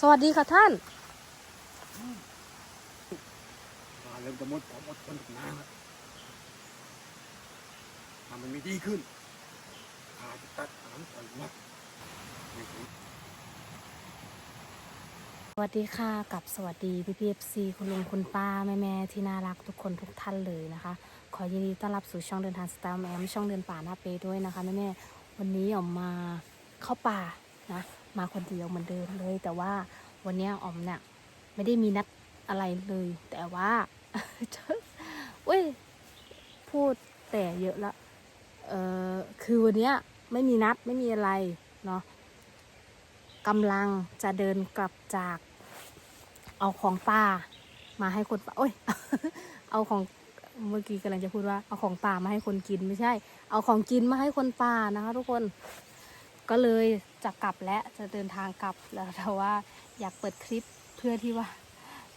สวัสดีค่ะท่านข้าเริ่มจะหมดความอดทนกับนางแล้วถ้ามันไม่ดีขึ้นข้าจะตัดหางปล่อยวัดไม่ถึงสวัสดีค่ะกับสวัสดีพี่พีเอฟซีคุณลุงคุณป้าแม่แม่ที่น่ารักทุกคนทุกท่านเลยนะคะ ขอยินดีต้อนรับสู่ช่องเดินทางสตาร์แอมช่องเดินป่าหน้าเปด้วยนะคะแม่แม่วันนี้ออมมาเข้าป่านะ มาคนเดียวเหมือนเดิมเลย แต่ว่าวันนี้ออมเนี่ยไม่ได้มีนัดอะไรเลย แต่ว่าเว้ยพูดแต่เยอะละเออคือวันนี้ไม่มีนัดไม่มีอะไรเนาะกำลังจะเดินกลับจาก เอาของป่ามาให้คนป่าโอ้ยเอาของเมื่อกี้กำลังจะพูดว่าเอาของป่ามาให้คนกินไม่ใช่ เอาของกินมาให้คนป่านะคะ ทุกคน ก็เลยจะกลับและจะเดินทางกลับแล้วแต่ว่าอยากเปิดคลิปเพื่อที่ว่า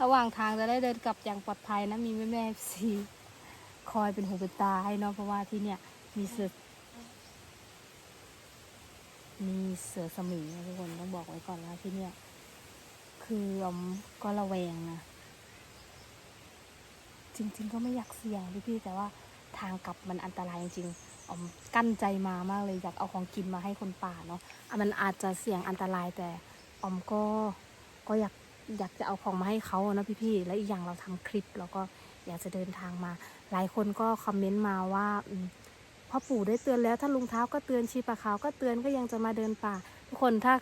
ระหว่างทางจะได้เดินกลับอย่างปลอดภัยนะมีแม่แม่ซีคอยเป็นหูเป็นตาให้เนาะเพราะว่าที่เนี่ยมีเสือมีเสือสมิงนะทุกคนต้องบอกไว้ก่อนว่าที่เนี่ย คืออมก็ระแวงนะจริง ๆ ก็ไม่อยากเสี่ยงพี่พี่ๆแต่ว่าทางกลับมันอันตรายจริงๆ ออมกั้นใจมามากเลยอยากเอาของกินมาให้คนป่าเนาะมันอาจจะเสี่ยงอันตรายแต่ออมก็ก็อยากอยากจะเอาของมาให้เขาอะนะพี่ๆและอีกอย่างเราทำคลิปเราก็อยากจะเดินทางมา หลายคนก็คอมเมนต์มาว่าพ่อปู่ได้เตือนแล้วถ้าลุงเท้าก็เตือนชีปะขาวก็เตือนก็ยังจะมาเดินป่า ทุกคนถ้า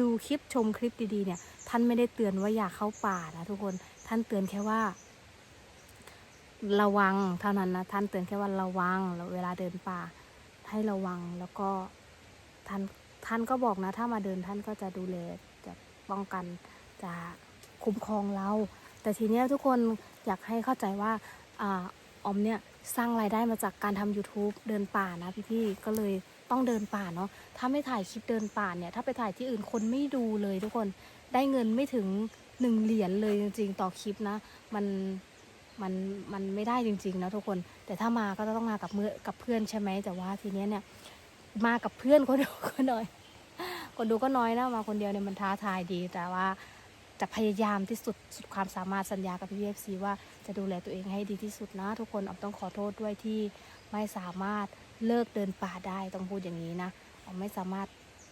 ดูคลิปชมคลิปดีๆเนี่ย ท่านไม่ได้เตือนว่าอย่าเข้าป่านะทุกคนท่านเตือนแค่ว่า ระวังเท่านั้นนะท่านเตือนแค่ว่าระวังแล้วเวลาเดินป่าให้ระวังแล้วก็ท่านท่านก็บอกนะ ถ้ามาเดินท่านก็จะดูแลจะป้องกันจะคุ้มครองเรา แต่ทีเนี้ยทุกคนอยากให้เข้าใจว่าอ่าออมเนี่ยสร้างรายได้มาจากการทำ YouTube เดินป่านะพี่ๆก็เลยต้องเดินป่าเนาะถ้าไม่ถ่ายคลิปเดินป่าเนี่ยถ้าไปถ่ายที่อื่นคนไม่ดูเลยทุกคนได้เงินไม่ถึงหนึ่งเหรียญเลยจริงๆ ต่อคลิปนะ มัน มันมันไม่ได้จริงๆนะทุกคน แต่ถ้ามาก็ต้องมากับเมื่อกับเพื่อนใช่ไหมแต่ว่าทีเนี้ยเนี่ยมากับเพื่อนคนดูก็น้อยคนดูก็น้อยนะมาคนเดียวเนี่ยมันท้าทายดี แต่ว่าจะพยายามที่สุดสุดความสามารถสัญญากับพี่เอฟซีว่าจะดูแลตัวเองให้ดีที่สุดนะ ทุกคนออมต้องขอโทษด้วยที่ไม่สามารถเลิกเดินป่าได้ต้องพูดอย่างนี้นะออมไม่สามารถ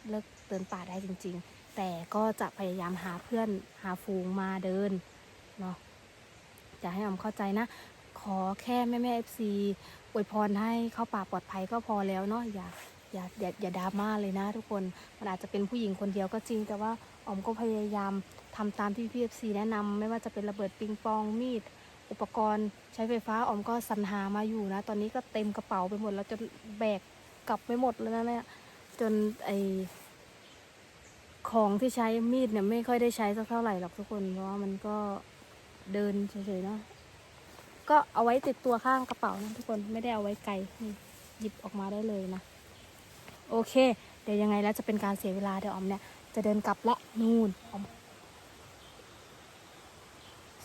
เลิกเดินป่าได้จริง ๆ แต่ก็จะพยายามหาเพื่อนหาฝูงมาเดินเนาะ จะให้ออมเข้าใจนะ ขอแค่แม่แม่เอฟซีอวยพรให้เข้าป่าปลอดภัยก็พอแล้วเนาะอย่าอย่าอย่าอย่าดราม่าเลยนะทุกคนมันอาจจะเป็นผู้หญิงคนเดียวก็จริง แต่ว่าออมก็พยายามทำตามที่พี่เอฟซีแนะนำไม่ว่าจะเป็นระเบิดปิงปองมีด อุปกรณ์ใช้ไฟฟ้าออมก็สรรหามาอยู่นะ ตอนนี้ก็เต็มกระเป๋าไปหมดแล้วจนแบกกลับไปหมดแล้วนะเนี่ยจนไอของที่ใช้มีดเนี่ยไม่ค่อยได้ใช้สักเท่าไหร่หรอกทุกคนเพราะว่ามันก็ เดินเฉยๆเนาะก็เอาไว้ติดตัวข้างกระเป๋านะทุกคนไม่ได้เอาไว้ไกลนี่หยิบออกมาได้เลยนะ โอเค เดี๋ยวยังไงแล้วจะเป็นการเสียเวลาเดี๋ยวออมเนี่ย จะเดินกลับละนู่นออม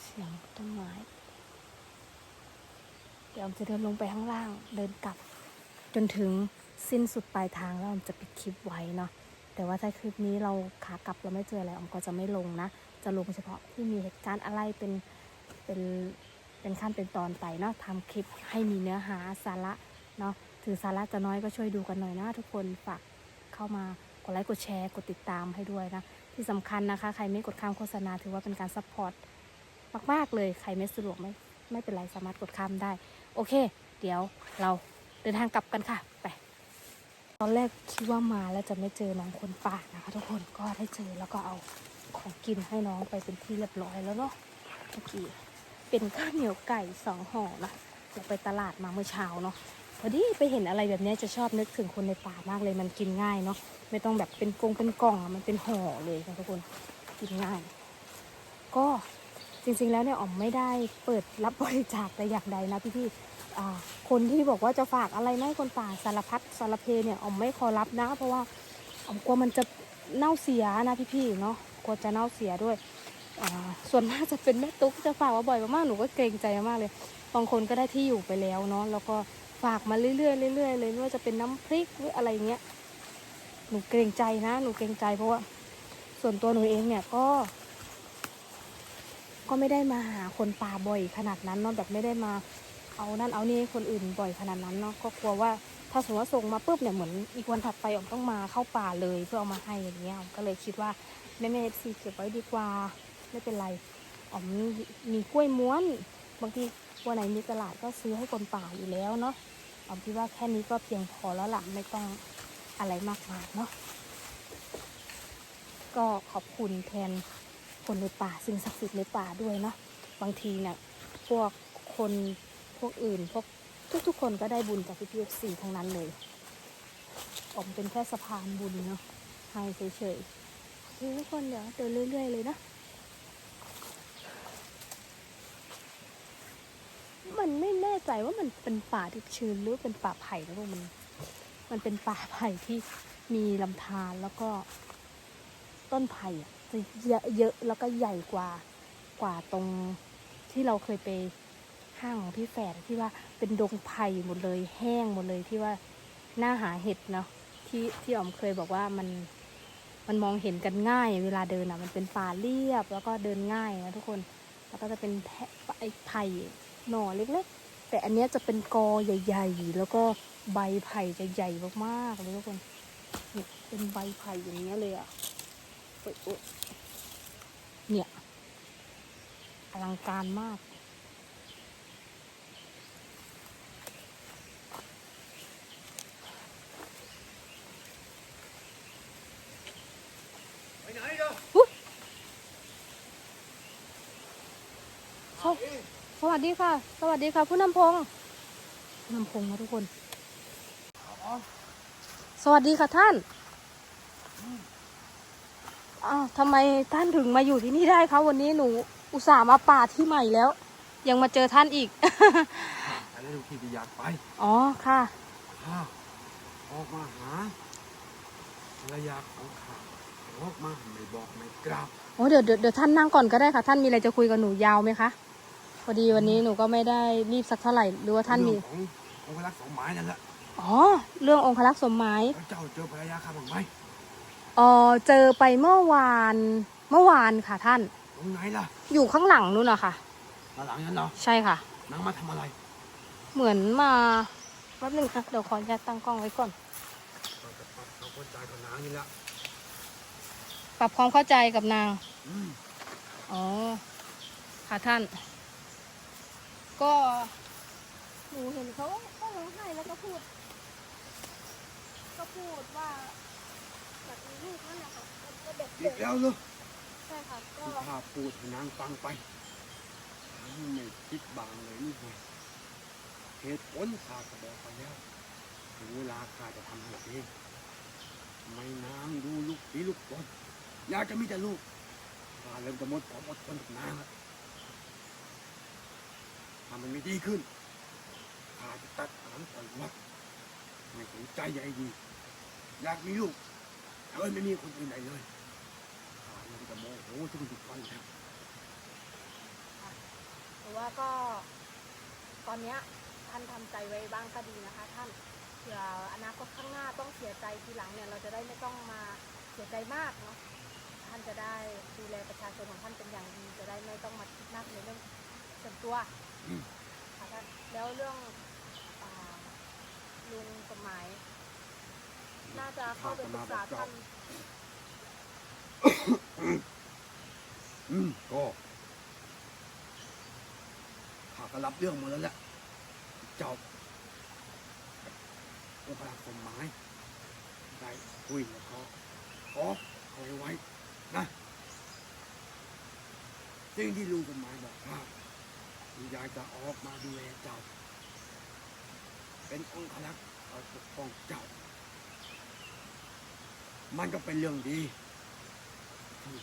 เสียงต้นไม้เดี๋ยวออมจะเดินลงไปข้างล่าง เดินกลับ จนถึงสิ้นสุดปลายทางแล้วออมจะปิดคลิปไว้เนาะแต่ว่าถ้าคลิปนี้เราขากลับเราไม่เจออะไรออมก็จะไม่ลงนะ จะลงเฉพาะที่มีเหตุการณ์อะไรเป็นเป็นเป็นขั้นเป็นตอนไปเนาะทำคลิปให้มีเนื้อหาสาระเนาะถือสาระจะน้อยก็ช่วยดูกันหน่อยนะทุกคนฝากเข้ามากดไลค์กดแชร์กดติดตามให้ด้วยนะที่สำคัญนะคะ ใครไม่กดข้ามโฆษณาถือว่าเป็นการซัพพอร์ตมากๆเลยใครไม่สะดวกไม่ไม่เป็นไรสามารถกดข้ามได้ โอเค เดี๋ยวเราเดินทางกลับกันค่ะไปตอนแรกคิดว่ามาแล้วจะไม่เจอน้องคนป่านะคะ ทุกคนก็ได้เจอแล้วก็เอา ของกินให้น้องไปเป็นที่เรียบร้อยแล้วเนาะเมื่อกี้เป็นข้าวเหนียวไก่สองห่อนะเราไปตลาดมาเมื่อเช้าเนาะพอดีไปเห็นอะไรแบบนี้จะชอบนึกถึงคนในป่ามากเลยมันกินง่ายเนาะไม่ต้องแบบเป็นกงเป็นกล่องอะมันเป็นห่อเลยนะทุกคนกินง่าย ก็จริงๆแล้วเนี่ยอ๋อมไม่ได้เปิดรับบริจาคแต่อย่างใดนะพี่ๆอ่คนที่บอกว่าจะฝากอะไรไม่คนป่าสารพัดสารเพเนี่ยอ๋อมไม่ขอรับนะ เพราะว่าอ๋อมกลัวมันจะเน่าเสียนะพี่ๆเนาะ กลัวจะเน่าเสียด้วยส่วนมากจะเป็นแม่ตุ๊กจะฝากมาบ่อยมากๆหนูก็เกรงใจมากเลยบางคนก็ได้ที่อยู่ไปแล้วเนาะแล้วก็ฝากมาเรื่อยๆเรื่อยๆเลยไม่ว่าจะเป็นน้ำพริกหรืออะไรเงี้ยหนูเกรงใจนะ หนูเกรงใจเพราะว่าส่วนตัวหนูเองเนี่ยก็ ก็ไม่ได้มาหาคนป่าบ่อยขนาดนั้นเนาะแบบไม่ได้มาเอานั่นเอานี่ให้คนอื่นบ่อยขนาดนั้นเนาะก็กลัวว่าถ้าสมมติว่าส่งมาปุ๊บเนี่ยเหมือนอีกวันถัดไปออมต้องมาเข้าป่าเลยเพื่อเอามาให้อย่างเงี้ยก็เลยคิดว่า แม่แม่เอฟซีเก็บไว้ดีกว่า ไม่เป็นไรอ๋อมมีกล้วยม้วน บางทีวันไหนมีตลาดก็ซื้อให้คนป่าอยู่แล้วเนาะอ๋อมคิดว่าแค่นี้ก็เพียงพอแล้วล่ะไม่ต้องอะไรมากมายเนาะก็ขอบคุณแทนคนในป่าสิ่งศักดิ์สิทธิ์ในป่าด้วยเนาะบางทีเนี่ยพวกคนพวกอื่นพวกทุกๆคนก็ได้บุญจากพี่พีเอฟซีทั้งนั้นเลยอมเป็นแค่สะพานบุญเนาะให้เฉยๆ ทุกคนเดี๋ยวเดินเรื่อยๆเลยนะ มันไม่แน่ใจว่ามันเป็นป่าที่ชื้นหรือเป็นป่าไผ่นะพวกมัน มันเป็นป่าไผ่ที่มีลำธารแล้วก็ต้นไผ่อะจะเยอะเยอะแล้วก็ใหญ่กว่ากว่าตรงที่เราเคยไปห้างของพี่แฝดที่ว่าเป็นดงไผ่หมดเลยแห้งหมดเลยที่ว่าหน้าหาเห็ดเนาะที่ที่อ๋อมเคยบอกว่ามัน มันมองเห็นกันง่าย เวลาเดินอะ มันเป็นป่าเรียบแล้วก็เดินง่ายนะทุกคน แล้วก็จะเป็นแพไอ้ไผ่หน่อเล็กๆ แต่อันเนี้ยจะเป็นกอใหญ่ ๆ แล้วก็ใบไผ่จะใหญ่มากๆเลยทุกคนนี่เป็นใบไผ่อย่างเงี้ยเลยอะโอ๊ยโอ๊ยเนี่ยอลังการมาก ไปไหนเด้อ เขาสวัสดีค่ะ สวัสดีค่ะ ผู้นำพงผู้นำพงนะทุกคนอ๋อสวัสดีค่ะท่านอ้าวทำไมท่านถึงมาอยู่ที่นี่ได้คะวันนี้หนูอุตส่าห์มาป่าที่ใหม่แล้ว ยังมาเจอท่านอีก อันนี้ลูกที่ที่อยากไปอ๋อค่ะข้าออกมาหาภรรยาของข้าออกมาไม่บอกไม่กล่าวโอ้เดี๋ยวเดี๋ยวเดี๋ยวท่านนั่งก่อนก็ได้ค่ะ ท่านมีอะไรจะคุยกับหนูยาวไหมคะ พอดีวันนี้หนูก็ไม่ได้รีบสักเท่าไหร่หรือว่าท่านมี เรื่องขององค์พระลักษณ์สองไม้นั่นแหละอ๋อ เรื่ององคลักษ์สมหมายแล้วเจ้าเจอภรรยาข้าบ้างไหมเออเจอไปเมื่อวาน เมื่อวานค่ะท่าน ตรงไหนล่ะอยู่ข้างหลังนู่นอะค่ะมาหลังนั้นเหรอใช่ค่ะ นางมาทำอะไรเหมือนมาแป๊บหนึงค่ะเดี๋ยวขออนุญาตตั้งกล้องไว้ก่อน เราจะปรับเราเข้าใจกับนางนี่ละปรับความเข้าใจกับนาง อืมอ๋อ ค่ะท่าน ก็หนูเห็นเขาก็ร้องไห้แล้วก็พูด ก็พูดว่าแบบมีลูกนั่นแหละค่ะก็เด็กอีกแล้วเหรอใช่ค่ะก็ที่ข้าพูดให้นางฟังไปนางไม่คิดบางเลยนี่ไงเหตุผลข้าก็บอกไปแล้วถึงเวลาข้าจะทำให้เองไม่นางดูลูกสีลูกบอลอยากจะมีแต่ลูกข้าเริ่มจะหมดความอดทนกับนางแล้ว ถ้ามันไม่ดีขึ้นข้าจะตัดหางปล่อยวัดไม่สนใจใยดีอยากมีลูกเธอไม่มีคนอื่นใดเลยข้าเลยจะโมโหทุกๆวันแล้วหรือว่าก็ตอนเนี้ยท่านทำใจไว้บ้างก็ดีนะคะ ท่านเผื่ออนาคตข้างหน้าต้องเสียใจทีหลังเนี่ยเราจะได้ไม่ต้องมาเสียใจมากเนาะท่านจะได้ดูแลประชาชนของท่านเป็นอย่างดี จะได้ไม่ต้องมาคิดมากในเรื่องส่วนตัว ค่ะท่านแล้วเรื่องอ่าลุงสมหมายน่าจะเข้าไปปรึกษาท่านอืมก็ข้าก็รับเรื่องหมดแล้วแหละเจ้าองค์พระสมหมายได้คุยแล้วก็ขอเอาไว้นะสิ่งที่ลุงสมหมายบอกข้า อยากจะออกมาดูแลเจ้า เป็นองค์ลักษ์คอยปกป้องเจ้า มันก็เป็นเรื่องดีที่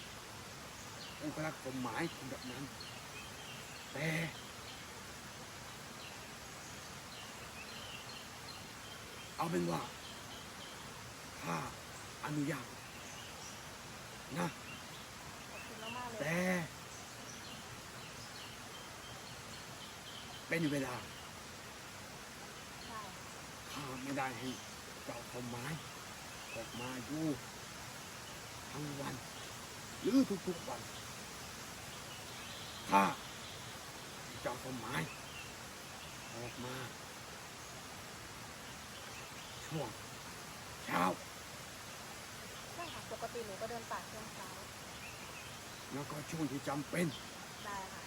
องค์พระสมหมายทำแบบนั้น แต่เอาเป็นว่าถ้าอนุญาตนะขอบคุณมากๆเลยแต่ เป็นเวลาใช่ข้าไม่ได้ให้เจ้าสมหมายออกมาอยู่ทั้งวัน หรือทุกๆวันขข้าเจ้าต้นไม้ออกมาช่วงเช้าใช่ค่ะปกติหนูก็เดินป่าช่วงเช้าแล้วก็ช่วงที่จำเป็นได้ค่ะ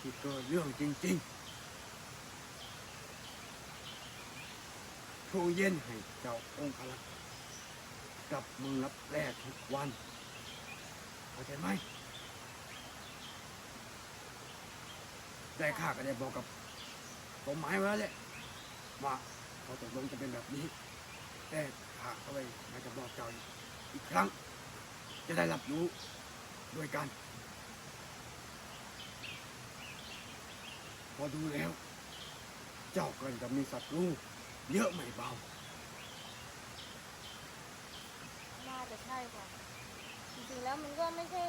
ที่เกิดเรื่องจริง ๆ ช่วงเย็นให้เจ้าองค์พลักษ์กลับมืองรับแรกทุกวันเข้าใจไหมแต่ข้าก็ได้บอกกับต้นไม้ไว้แล้วแหละว่าเขาตกลงจะเป็นแบบนี้ แต่ข้าก็เลยอยากจะบอกเจ้าอีกครั้ง จะได้รับรู้ด้วยกัน พอดูแล้ว เจ้าก็จะมีศัตรู เยอะไม่เบา น่าจะใช่ค่ะ จริงๆแล้วมันก็ไม่ใช่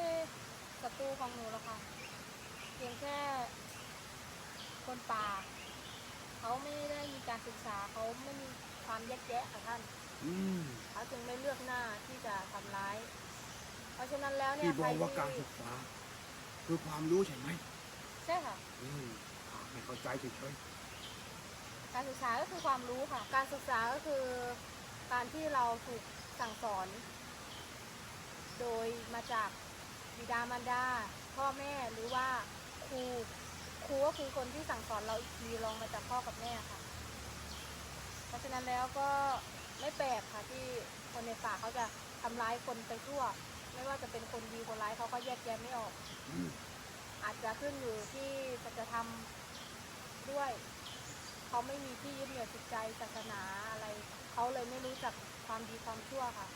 ศัตรูของหนูหรอกค่ะ เพียงแค่คนป่า เขาไม่ได้มีการศึกษาเขาไม่มีความแยกแยะค่ะท่านอืมเขาจึงไม่เลือกหน้าที่จะทำร้าย เพราะฉะนั้นแล้วเนี่ยที่บอกว่าใคการที่ศึกษาคือความรู้ใช่ไหม ใช่ค่ะ อืมข้าไม่เข้าใจเฉย การศึกษาก็คือความรู้ค่ะ การศึกษาก็คือการที่เราถูกสั่งสอน โดยมาจากบิดามารดา พ่อแม่หรือว่าครูครูก็คือคนที่สั่งสอนเราอีกทีรองมาจากพ่อกับแม่ค่ะ เพราะฉะนั้นแล้วก็ไม่แปลกค่ะที่คนในป่าเขาจะทำร้ายคนไปทั่ว ไม่ว่าจะเป็นคนดีคนร้ายเขาก็แยกแยะไม่ออกๆอืมอาจจะขึ้นอยู่ที่สัจธรรมด้วย เขาไม่มีที่ยึดเหนี่ยวจิตใจศาสนาอะไร เขาเลยไม่รู้จักความดีความชั่วค่ะ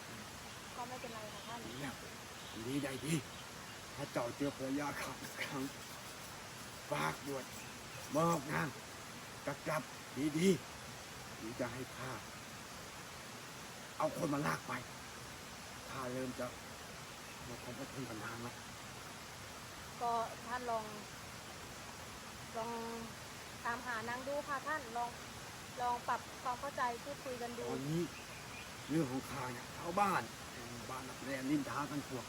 ก็ไม่เป็นไรค่ะท่านดีแล้วดีได้ดีถ้าเจ้าเจอภรรยาข้าอีกครั้งฝากด้วยบอกนางกลับกลับดีๆหรือจะให้ข้าเอาคนมาลากไปข้าเริ่มจะมาขอบพระคุณกับนางแล้วก็ท่านลองลอง ตามหานางดูค่ะท่านลองลองปรับความเข้าใจพูดคุยกันตดู อนนี้เรื่องของข้าเนี่ยชาวบ้านในหมู่บ้านนักเรียนนินทากันพวก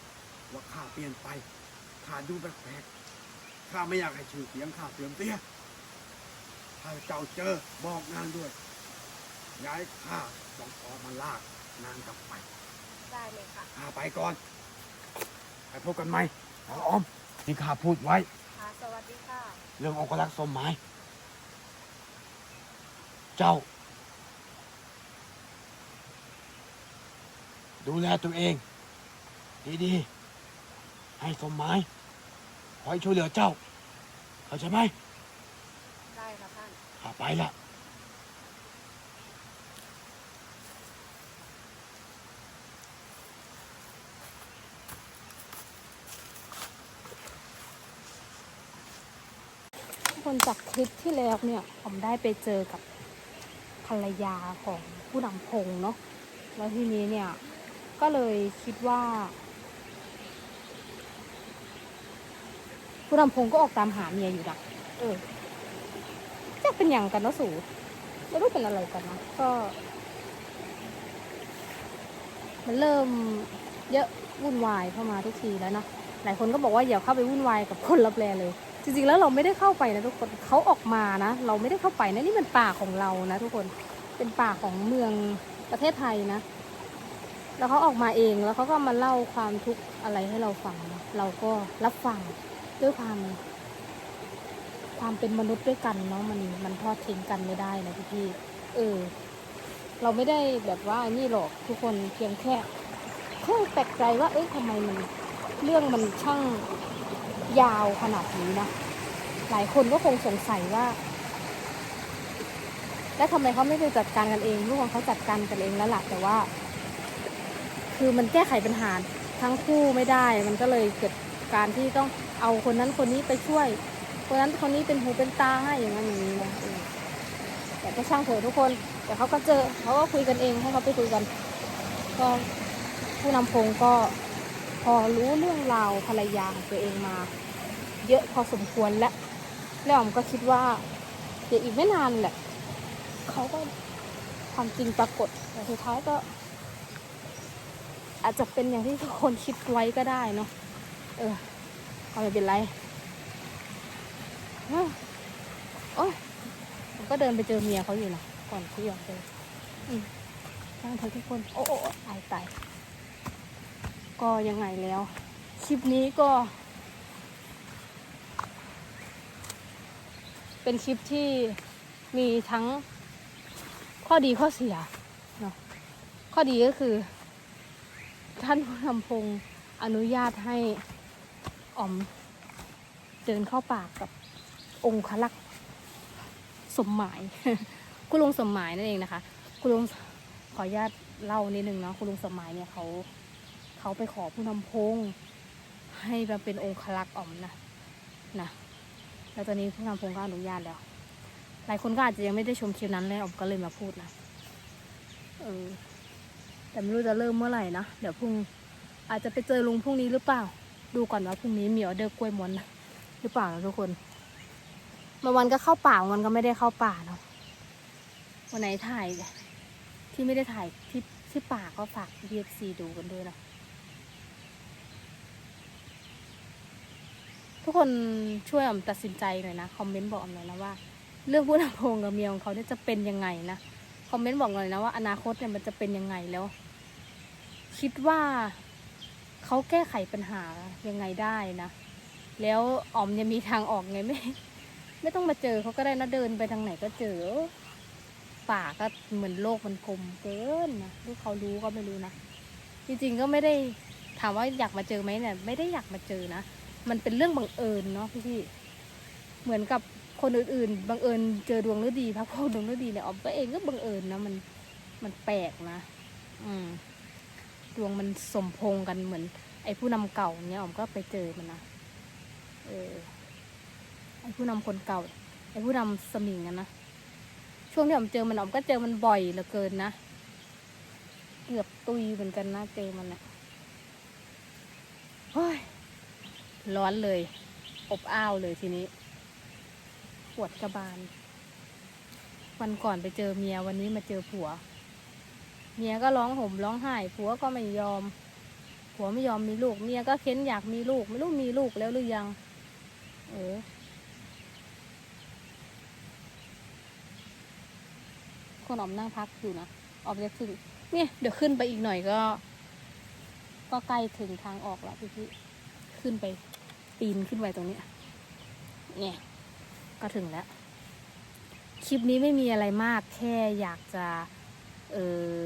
ว่าข้าเปลี่ยนไปข้าดูแปลกๆข้าไม่อยากให้ชื่อเสียงข้าเสื่อมเสียถ้าเจ้าเจอบอกนางด้วยย้ายข้าต้องออกมาลากนางกลับไปได้เลยค่ะข้าไปก่อนไปพบกันไหมหมอออมที่ข้าพูดไว้ ค่ะ สวัสดีค่ะ เรื่ององครักษ์สมหมาย เจ้า ดูแลตัวเอง ดีๆ ให้สมหมายคอยช่วยเหลือเจ้า เข้าใจไหมได้ค่ะท่าน ข้าไปละคนจากคลิปที่แล้วเนี่ย ผมได้ไปเจอกับ ภรรยาของผู้นำพงเนาะแล้วทีนี้เนี่ยก็เลยคิดว่า ผู้นำพงก็ออกตามหาเมียอยู่นะเออจะเป็นอย่างกันเนาะสูไม่รู้เป็นอะไรกันนะก็ มันเริ่มเยอะวุ่นวายเข้ามาทุกทีแล้วเนาะหลายคนก็บอกว่าอย่าเข้าไปวุ่นวายกับคนรับแลเลย จริงๆแล้วเราไม่ได้เข้าไปนะทุกคนเขาออกมานะ เราไม่ได้เข้าไปนะนี่เป็นป่าของเรานะ ทุกคนเป็นป่าของเมืองประเทศไทยนะ แล้วเขาออกมาเองแล้วเขาก็มาเล่าความทุกข์อะไรให้เราฟังนะเราก็รับฟังด้วยความความเป็นมนุษย์ด้วยกันเนาะมันมันทอดทิ้งกันไม่ได้นะพี่พี่ๆเออ เราไม่ได้แบบว่านี่หรอกทุกคนเพียงแค่แค่แปลกใจว่า เอ้ยทำไมมัน เรื่องมันช่าง ยาวขนาดนี้นะ หลายคนก็คงสงสัยว่า แล้วทำไมเขาไม่ไปจัดการกันเองทุกคนเขาจัดการกันเองแล้วล่ะแต่ว่า คือมันแก้ไขปัญหาทั้งคู่ไม่ได้ มันก็เลยเกิดการที่ต้องเอาคนนั้นคนนี้ไปช่วย คนนั้นคนนี้เป็นหูเป็นตาให้อย่างนั้นอย่างนี้นะแต่ก็ช่างเถอะทุกคนแต่เขาก็เจอเขาก็คุยกันเองให้เขาไปคุยกัน ก็ผู้นำพงก็ อรู้เรื่องราวภรรยาของตัวเองมา เยอะพอสมควรและแล้วอมก็คิดว่าเดี๋ยวอีกไม่นานแหละเขาก็ความจริงปรากฏแต่สุดท้ายก็ อาจจะเป็นอย่างที่ทุกคนคิดไว้ก็ได้เนาะเออเอาไม่เป็นไรอ้าวโอ้ยผมก็เดินไปเจอเมียเขาอยู่นะก่อนที่ออกเจออืมช่างเถอะทุกคน โอ้โอ้โอ้ตายตาย ก็ยังไงแล้ว คลิปนี้ก็ เป็นคลิปที่มีทั้งข้อดีข้อเสียเนาะข้อดีก็คือ ท่านผู้นำพงอนุญาตให้อ๋อมเดินเข้าปากกับองคลักษ์สมหมาย คุณลุงสมหมายนั่นเองนะคะ คุณลุงขออนุญาตเล่านิดนึงเนาะคุณลุงสมหมายเนี่ยเขา เขาไปขอผู้นำพงให้มาเป็นองค์ลักษ์อ๋อมนะนะแล้วตอนนี้ผู้นำพงก็อนุญาตแล้ว หลายคนก็อาจจะยังไม่ได้ชมคลิปนั้นเลยอ๋อมก็เลยมาพูดนะเออแต่ไม่รู้จะเริ่มเมื่อไหร่นะเดี๋ยวพรุ่งอาจจะไปเจอลุงพรุ่งนี้หรือเปล่า ดูก่อนว่าพรุ่งนี้มีออเดอร์กล้วยม้วนหรือเปล่านะทุกคนบางวันก็เข้าป่าวันก็ไม่ได้เข้าป่าเนาะวันไหนถ่ายที่ไม่ได้ถ่ายที่ที่ป่าก็ฝาก BFC ดูกันด้วยเนาะ ทุกคนช่วยอมตัดสินใจหน่อยนะคอมเมนต์บอกอมหน่อยนะว่า เรื่องผู้นำพงศ์กับเมียของเขาเนี่ยจะเป็นยังไงนะคอมเมนต์บอกหน่อยนะว่าอนาคตเนี่ยมันจะเป็นยังไงแล้ว คิดว่าเขาแก้ไขปัญหายังไงได้นะแล้วออมเนี่ยมีทางออกไงไม่ไม่ต้องมาเจอเขาก็ได้นะเดินไปทางไหนก็เจอป่าก็เหมือนโลกมันกลมเกินนะลูกเขารู้ก็ไม่รู้นะจริงๆก็ไม่ได้ถามว่าอยากมาเจอไหมเนี่ย ไม่ได้อยากมาเจอนะ มันเป็นเรื่องบังเอิญเนาะพี่พี่เหมือนกับคนอื่นๆบังเอิญเจอดวงฤดีพักพวกดวงฤดีเนี่ยออมก็เองก็บังเอิญนะมันมันแปลกนะ อืมดวงมันสมพงกันเหมือน ไอ้ผู้นำเก่าเนี่ยออมก็ไปเจอมันนะเออไอ้ผู้นำคนเก่า ไอ้ผู้นำสมิงอะนะช่วงที่ออมเจอมันออมก็เจอมันบ่อยเหลือเกินนะเกือบตุยเหมือนกันนะเจอมันนะเฮ้ย ร้อนเลย อบอ้าวเลยทีนี้ ปวดกระบาล วันก่อนไปเจอเมียวันนี้มาเจอผัว เมียก็ร้องห่มร้องไห้ ผัวก็ไม่ยอม ผัวไม่ยอมมีลูก เมียก็เค้นอยากมีลูก ไม่รู้มีลูกแล้วหรือยัง เออคนออมนั่งพักอยู่นะออมจะขึ้นเนี่ยเดี๋ยวขึ้นไปอีกหน่อยก็ ก็ใกล้ถึงทางออกแล้วพี่พี่ขึ้นไป ปีนขึ้นไปตรงเนี้ยเนี่ยก็ถึงแล้ว คลิปนี้ไม่มีอะไรมากแค่อยากจะเออ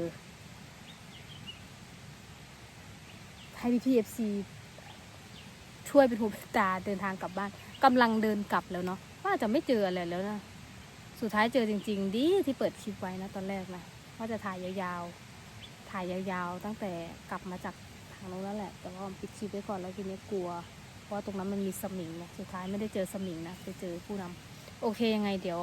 ให้พี่พีเอฟซีช่วยเป็นหูเป็นตาเดินทางกลับบ้านกำลังเดินกลับแล้วเนาะว่าจะไม่เจออะไรแล้วนะสุดท้ายเจอจริง ๆ ดีที่เปิดคลิปไว้นะตอนแรกนะว่าจะถ่ายยาวๆ ถ่ายยาวๆ ตั้งแต่กลับมาจากทางโน้นแล้วแหละ แต่ว่าปิดคลิปไว้ก่อนแล้วทีนี้กลัวเพ ราะว่าตรงนั้นมันมีสมิงนะสุดท้ายไม่ได้เจอสมิงนะไปเจอผู้นำโอเคยังไงเดี๋ยว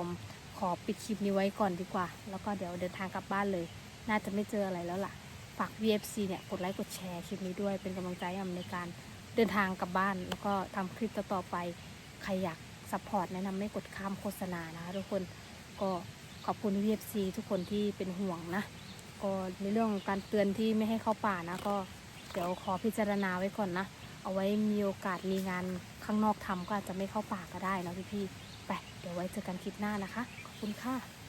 ขอปิดคลิปนี้ไว้ก่อนดีกว่า แล้วก็เดี๋ยวเดินทางกลับบ้านเลย น่าจะไม่เจออะไรแล้วล่ะ ฝาก VFC เนี่ยกดไลค์กดแชร์คลิปนี้ด้วยเป็นกำลังใจให้ในการเดินทางกลับบ้าน แล้วก็ทำคลิปต่อๆไปใครอยากซัพพอร์ตแนะนำไม่กดข้ามโฆษณานะคะทุกคนก็ขอบคุณ VFC ทุกคนที่เป็นห่วงนะก็ในเรื่องการเตือนที่ไม่ให้เข้าป่านะก็เดี๋ยวขอพิจารณาไว้ก่อนนะ เอาไว้มีโอกาสมีงานข้างนอกทำก็อาจจะไม่เข้าป่าก็ได้นะพี่ๆไปเดี๋ยวไว้เจอกันคลิปหน้านะคะ ขอบคุณค่ะ